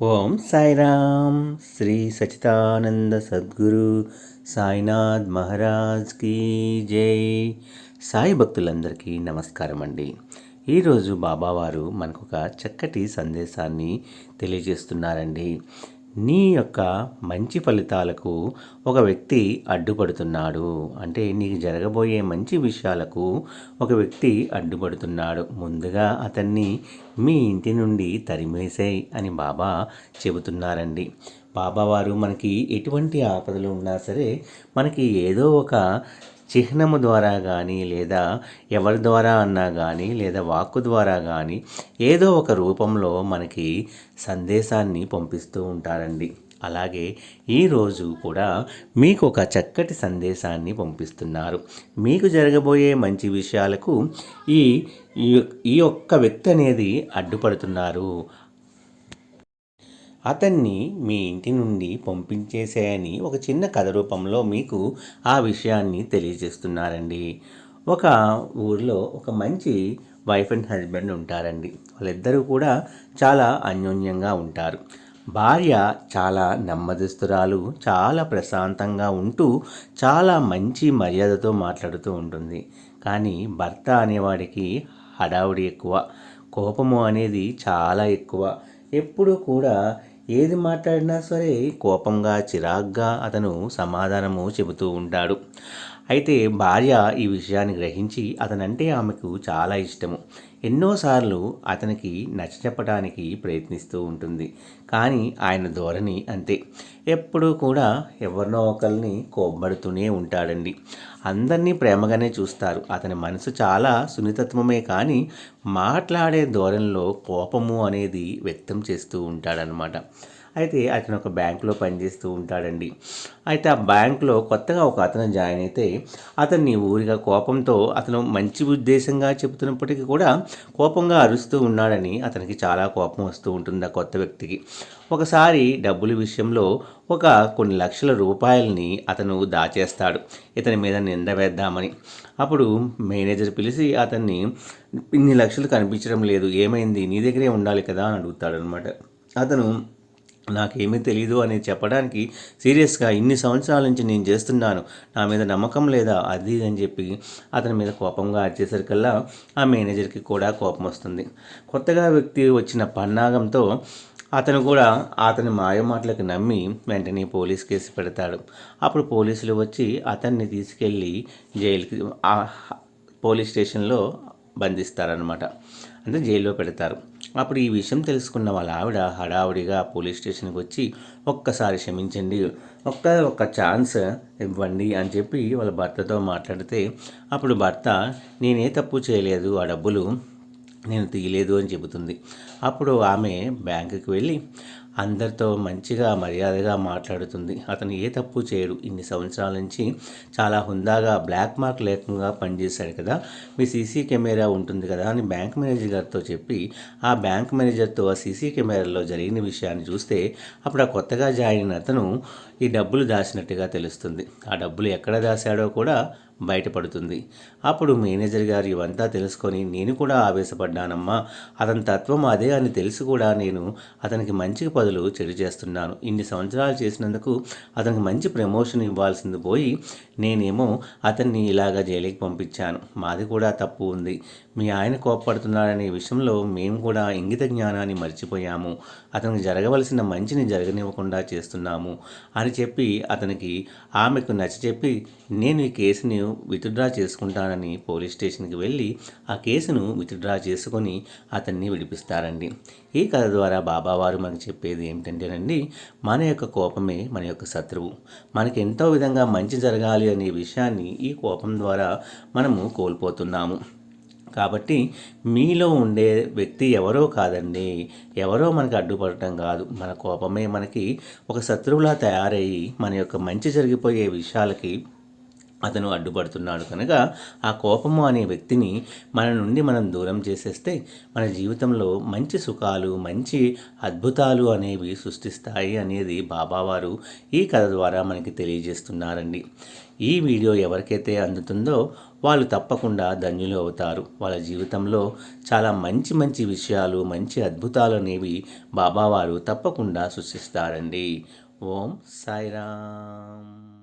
ఓం సాయిరామ్ శ్రీ సచితానంద సద్గురు సాయినాథ్ మహారాజ్ కీ జై. సాయి భక్తులందరికీ నమస్కారం అండి. ఈరోజు బాబావారు మనకు ఒక చక్కటి సందేశాన్ని తెలియజేస్తున్నారండి. నీ యొక్క మంచి ఫలితాలకు ఒక వ్యక్తి అడ్డుపడుతున్నాడు. అంటే నీకు జరగబోయే మంచి విషయాలకు ఒక వ్యక్తి అడ్డుపడుతున్నాడు. ముందుగా అతన్ని మీ ఇంటి నుండి తరిమేసేయ్ అని బాబా చెబుతున్నారండి. బాబావారు మనకి ఎటువంటి ఆపదలు ఉన్నా సరే మనకి ఏదో ఒక చిహ్నము ద్వారా కానీ లేదా ఎవరి ద్వారా అన్నా కానీ లేదా వాక్కు ద్వారా కానీ ఏదో ఒక రూపంలో మనకి సందేశాన్ని పంపిస్తూ ఉంటారండి. అలాగే ఈరోజు కూడా మీకు ఒక చక్కటి సందేశాన్ని పంపిస్తున్నారు. మీకు జరగబోయే మంచి విషయాలకు ఈ ఈ ఒక్క వ్యక్తి అనేది అడ్డుపడుతున్నారు. అతన్ని మీ ఇంటి నుండి పంపించేసేయని ఒక చిన్న కథ రూపంలో మీకు ఆ విషయాన్ని తెలియజేస్తున్నారండి. ఒక ఊరిలో ఒక మంచి వైఫ్ అండ్ హస్బెండ్ ఉంటారండి. వాళ్ళిద్దరూ కూడా చాలా అన్యోన్యంగా ఉంటారు. భార్య చాలా నెమ్మదిస్తురాలు చాలా ప్రశాంతంగా ఉంటూ చాలా మంచి మర్యాదతో మాట్లాడుతూ ఉంటుంది. కానీ భర్త అనేవాడికి హడావుడి ఎక్కువ కోపము అనేది చాలా ఎక్కువ. ఎప్పుడూ కూడా ఏది మాట్లాడినా సరే కోపంగా చిరాగ్గా అతను సమాధానము చెబుతూ ఉంటాడు. అయితే భార్య ఈ విషయాన్ని గ్రహించి అతనంటే ఆమెకు చాలా ఇష్టము. ఎన్నోసార్లు అతనికి నచ్చ చెప్పడానికి ప్రయత్నిస్తూ ఉంటుంది. కానీ ఆయన ధోరణి అంతే. ఎప్పుడూ కూడా ఎవరినో ఒకరిని కోబ్బడుతూనే ఉంటాడండి. అందరినీ ప్రేమగానే చూస్తారు. అతని మనసు చాలా సున్నితత్వమే కానీ మాట్లాడే ధోరణిలో కోపము అనేది వ్యక్తం చేస్తూ ఉంటాడనమాట అయితే అతను ఒక బ్యాంకులో పనిచేస్తూ ఉంటాడండి. అయితే ఆ బ్యాంకులో కొత్తగా ఒక అతను జాయిన్ అయితే అతన్ని ఊరిగా కోపంతో అతను మంచి ఉద్దేశంగా చెబుతున్నప్పటికీ కూడా కోపంగా అరుస్తూ ఉన్నాడని అతనికి చాలా కోపం వస్తూ ఉంటుంది ఆ కొత్త వ్యక్తికి. ఒకసారి డబ్బుల విషయంలో ఒక కొన్ని లక్షల రూపాయలని అతను దాచేస్తాడు. ఇతని మీద నింద వేద్దామని. అప్పుడు మేనేజర్ పిలిచి అతన్ని ఇన్ని లక్షలు కనిపించడం లేదు ఏమైంది? నీ దగ్గరే ఉండాలి కదా అని అడుగుతాడు అనమాట అతను నాకేమీ తెలీదు అని చెప్పడానికి సీరియస్గా ఇన్ని సంవత్సరాల నుంచి నేను చేస్తున్నాను. నా మీద నమ్మకం లేదా? అది అని చెప్పి అతని మీద కోపంగా వచ్చేసరికల్లా ఆ మేనేజర్కి కూడా కోపం వస్తుంది. కొత్తగా వ్యక్తి వచ్చిన పన్నాగంతో అతను కూడా అతని మాయ మాటలకు నమ్మి వెంటనే పోలీస్ కేసు పెడతాడు. అప్పుడు పోలీసులు వచ్చి అతన్ని తీసుకెళ్ళి జైలుకి పోలీస్ స్టేషన్లో బంధిస్తారనమాట అంటే జైల్లో పెడతారు. అప్పుడు ఈ విషయం తెలుసుకున్న వాళ్ళ ఆవిడ హడావుడిగా పోలీస్ స్టేషన్కి వచ్చి ఒక్కసారి క్షమించండి ఒక్క ఒక్క ఛాన్స్ ఇవ్వండి అని చెప్పి వాళ్ళ భర్తతో మాట్లాడితే అప్పుడు భర్త నేనే తప్పు చేయలేదు ఆ డబ్బులు నేను తీయలేదు అని చెబుతుంది. అప్పుడు ఆమె బ్యాంకుకి వెళ్ళి అందరితో మంచిగా మర్యాదగా మాట్లాడుతుంది. అతను ఏ తప్పు చేయడు. ఇన్ని సంవత్సరాల నుంచి చాలా హుందాగా బ్లాక్ మార్క్ లేకుండా పనిచేశాడు కదా. మీ సీసీ కెమెరా ఉంటుంది కదా అని బ్యాంక్ మేనేజర్ గారితో చెప్పి ఆ బ్యాంక్ మేనేజర్తో ఆ సీసీ కెమెరాలో జరిగిన విషయాన్ని చూస్తే అప్పుడు ఆ కొత్తగా జాయిన్ అతను ఈ డబ్బులు దాచినట్టుగా తెలుస్తుంది. ఆ డబ్బులు ఎక్కడ దాశాడో కూడా బయటపడుతుంది. అప్పుడు మేనేజర్ గారు ఇవంతా తెలుసుకొని నేను కూడా ఆవేశపడ్డానమ్మా. అతని తత్వం అదే అని తెలిసి కూడా నేను అతనికి మంచి పదులు చెడు చేస్తున్నాను. ఇన్ని సంవత్సరాలు చేసినందుకు అతనికి మంచి ప్రమోషన్ ఇవ్వాల్సింది పోయి నేనేమో అతన్ని ఇలాగా జైలుకి పంపించాను. మాది కూడా తప్పు ఉంది. మీ ఆయన కోప్పడుతున్నాడనే విషయంలో మేము కూడా ఇంగిత జ్ఞానాన్ని మర్చిపోయాము. అతనికి జరగవలసిన మంచిని జరగనివ్వకుండా చేస్తున్నాము అని చెప్పి అతనికి ఆమెకు నచ్చ చెప్పి నేను ఈ కేసుని విత్డ్రా చేసుకుంటానని పోలీస్ స్టేషన్కి వెళ్ళి ఆ కేసును విత్డ్రా చేసుకొని అతన్ని విడిపిస్తారండి. ఈ కథ ద్వారా బాబావారు మనకు చెప్పేది ఏమిటంటేనండి మన యొక్క కోపమే మన యొక్క శత్రువు. మనకి ఎంతో విధంగా మంచి జరగాలి అనే విషయాన్ని ఈ కోపం ద్వారా మనము కోల్పోతున్నాము. కాబట్టి మీలో ఉండే వ్యక్తి ఎవరో కాదండి ఎవరో మనకి అడ్డుపడటం కాదు. మన కోపమే మనకి ఒక శత్రువులా తయారయ్యి మన యొక్క మంచి జరిగిపోయే విషయాలకి అతను అడ్డుపడుతున్నాడు కనుక ఆ కోపము అనే వ్యక్తిని మన నుండి మనం దూరం చేసేస్తే మన జీవితంలో మంచి సుఖాలు మంచి అద్భుతాలు అనేవి సృష్టిస్తాయి అనేది బాబావారు ఈ కథ ద్వారా మనకి తెలియజేస్తున్నారండి. ఈ వీడియో ఎవరికైతే అందుతుందో వాళ్ళు తప్పకుండా ధన్యులు అవుతారు. వాళ్ళ జీవితంలో చాలా మంచి మంచి విషయాలు మంచి అద్భుతాలు అనేవి బాబావారు తప్పకుండా సృష్టిస్తారండి. ఓం సాయిరామ్.